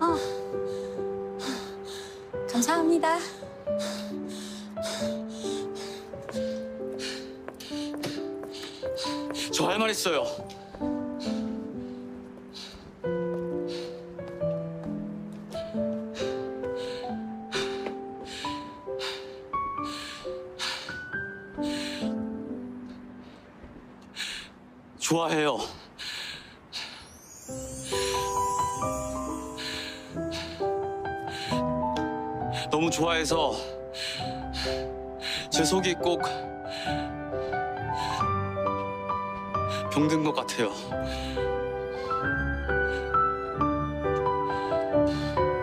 어. 감사합니다. 저 할 말 있어요. 좋아해요. 너무 좋아해서 제 속이 꼭 병든 것 같아요.